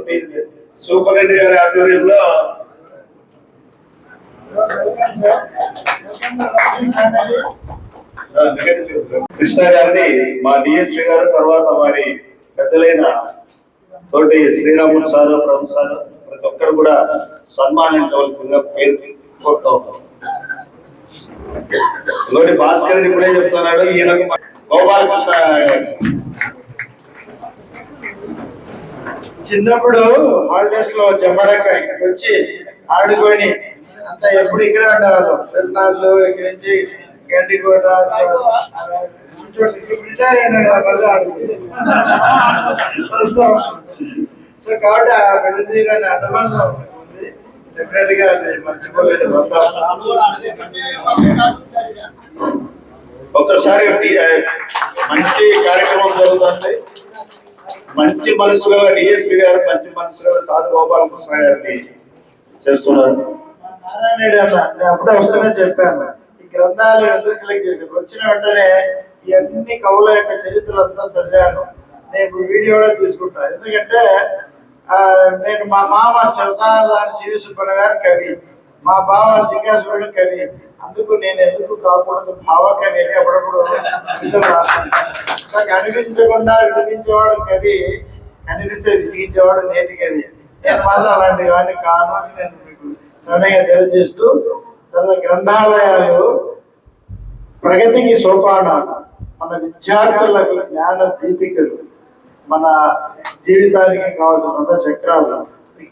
Super superintendent గారి ఆధ్వర్యంలో కృష్ణ గారిని మా డిఎస్పీ గారు తర్వాత వారి పెద్దలైన తోటి శ్రీరాముడు సారు ప్రభు సారు ప్రతి ఒక్కరు కూడా సన్మానించవలసిందిగా పేరు కోరుతా ఉన్నాం. భాస్కర్ ఇప్పుడే చెప్తున్నాడు ఈయనకు గోపాలకృష్ణ చిన్నప్పుడు హాలిడేస్లో జమ్మరక్క ఇక్కడికి వచ్చి ఆడుకొని అంతా ఎప్పుడు ఇక్కడే ఉండేవాళ్ళు. తిరునాళ్ళు ఇక్కడి నుంచి గండికోట రిటైర్ అయినాడు మళ్ళీ ఆడుకుంది వస్తాం. సో కాబట్టి ఆ విడదీరని అనుబంధం ఉంది. డెఫినెట్గా అది మర్చిపోలేని ఒక్కసారి మంచి కార్యక్రమం జరుగుతుంది. మంచి మనసులో డిఎస్పీ గారు మంచి మనసులో గల సాధు గోపాలకృష్ణ గారిని చేస్తున్నారు అన్న నేను అప్పుడే వస్తూనే చెప్పాను. ఈ గ్రంథాలు ఎందుకు సెలెక్ట్ చేశాను వచ్చిన వెంటనే ఇవన్నీ కవుల యొక్క చరిత్రలు అంతా చదివాను. నేను వీడియో కూడా తీసుకుంటాను ఎందుకంటే నేను మా మామ శరదాదాని శ్రీ సుబ్బన్న గారు కవి మా బావ జిజ్ఞాసుడు కవి. అందుకు నేను ఎందుకు కాకూడదు? భావక అనేది అప్పుడప్పుడు రాస్తాను కనిపించకుండా వినిపించేవాడు కవి కనిపిస్తే విసిగించేవాడు నేటి కవి. నేను మాత్రం అలాంటి వాడిని కాను అని నేను మీకు సన్నగా తెలియజేస్తూ తర్వాత గ్రంథాలయాలు ప్రగతికి సోపానాలు మన విద్యార్థులకు జ్ఞాన దీపికలు మన జీవితానికి కావాల్సిన చక్రాలు.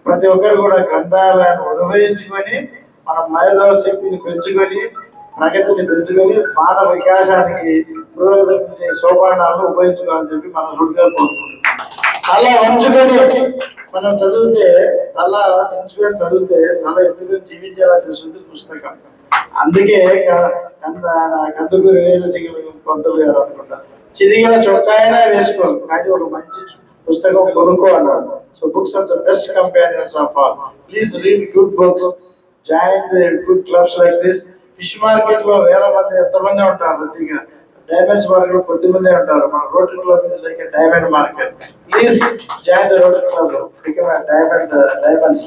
ప్రతి ఒక్కరు కూడా గ్రంథాలయాన్ని అనుభవించుకొని మన మేధవ శక్తిని పెంచుకొని ప్రగతిని పెంచుకొని మానవ వికాసానికి పురోగతించే సోపానాలను ఉపయోగించుకోవాలని చెప్పి మనం రుడిగా కోరుకుంటున్నాం. తల వంచుకొని మనం చదివితే తల ఎంచుకొని చదివితే తల ఎత్తుకొని జీవించేలా చేస్తుంది పుస్తకం. అందుకే కంద కందుకూరి వేలు పంతులు గారు అనుకుంటా చిరిగిన చొక్కాయన వేసుకో కానీ ఒక మంచి పుస్తకం కొనుక్కో అన్నాడు. So books are the best companions of all please read good books join good clubs like this fish మార్కెట్లో వేల మంది ఎంతమంది ఉంటారు కొద్దిగా డైమండ్స్ మార్కెట్ కొద్ది మంది ఉంటారు. మన rotary club is like diamond market please join the rotary club become diamond diamonds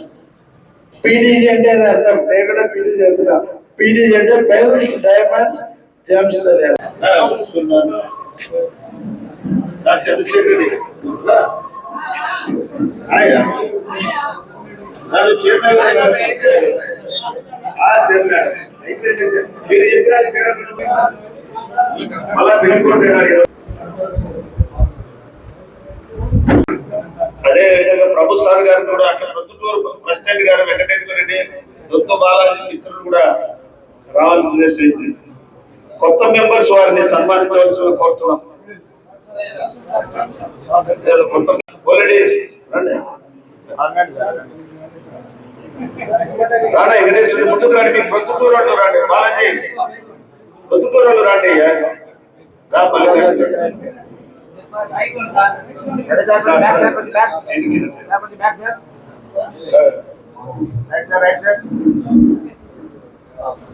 PDG అంటే అర్థం. నేను కూడా పీడీజీ అవుతున్నా. పీడీజీ అంటే పెరల్స్ డైమండ్స్ జెమ్స్ చంద్రశేఖర్ నన్ను. అయితే. మీరు. మళ్ళా అదే విధంగా ప్రభు సార్ గారు కూడా అట్లా ప్రొద్దుటూరు ప్రెసిడెంట్ గారు వెంకటేశ్వర రెడ్డి దొత్తు బాలాజీ మిత్రులు కూడా రావాల్సిందే స్టేజ్. కొత్త మెంబర్స్ వారిని సన్మానించవలసిన కోరుతున్నాం కొత్త ఆల్రెడీ రండి రాడా వెంకటేశ్వర ముందుకు రండి మీకు వాళ్ళు రండి బాలాజీ. వాళ్ళు రండి. రా బాలాజీ.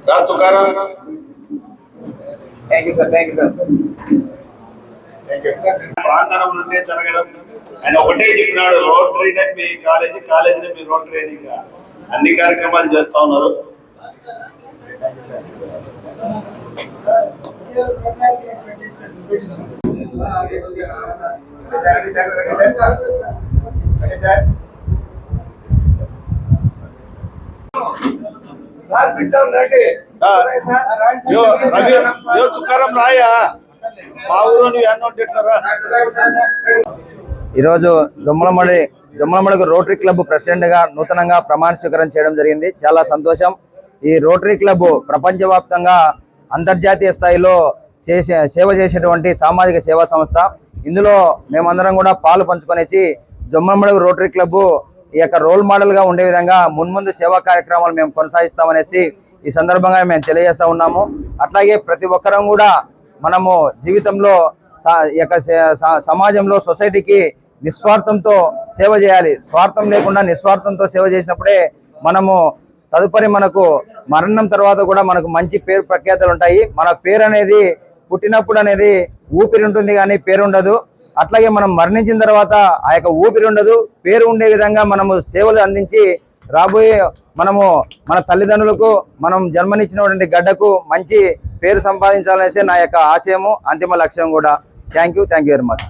రా Tukaram. Thank you sir thank you sir ప్రాంగణం నుండే జరగడం. ఆయన ఒకటే చెప్పినాడు రోటరీ మీ కాలేజీ కాలేజీ మీ అని ఇంకా. అన్ని కార్యక్రమాలు చేస్తా ఉన్నారు యో తుకారం రాయా మా ఊరు నువ్వు ఎన్నో ఉంటున్నారా ఈరోజు జమ్మలమడి జమ్మలమడుగు రోటరీ క్లబ్ ప్రెసిడెంట్గా నూతనంగా ప్రమాణ స్వీకారం చేయడం జరిగింది. చాలా సంతోషం. ఈ రోటరీ క్లబ్ ప్రపంచవ్యాప్తంగా అంతర్జాతీయ స్థాయిలో చేసే సేవ చేసేటువంటి సామాజిక సేవా సంస్థ. ఇందులో మేమందరం కూడా పాలు పంచుకొనేసి జమ్మలమడుగు రోటరీ క్లబ్ ఈ యొక్క రోల్ మోడల్గా ఉండే విధంగా మున్ముందు సేవా కార్యక్రమాలు మేము కొనసాగిస్తామనేసి ఈ సందర్భంగా మేము తెలియజేస్తా ఉన్నాము. అట్లాగే ప్రతి ఒక్కరం కూడా మనము జీవితంలో సా- ఈ యొక్క సమాజంలో సొసైటీకి నిస్వార్థంతో సేవ చేయాలి. స్వార్థం లేకుండా నిస్వార్థంతో సేవ చేసినప్పుడే మనము తదుపరి మనకు మరణం తర్వాత కూడా మనకు మంచి పేరు ప్రఖ్యాతలు ఉంటాయి. మన పేరు అనేది పుట్టినప్పుడు అనేది ఊపిరి ఉంటుంది కానీ పేరు ఉండదు. అట్లాగే మనం మరణించిన తర్వాత ఆ యొక్క ఊపిరి ఉండదు. పేరు ఉండే విధంగా మనము సేవలు అందించి రాబోయే మనము మన తల్లిదండ్రులకు మనం జన్మనిచ్చినటువంటి గడ్డకు మంచి పేరు సంపాదించాలనేసి నా యొక్క ఆశయము అంతిమ లక్ష్యం కూడా. Thank you thank you very much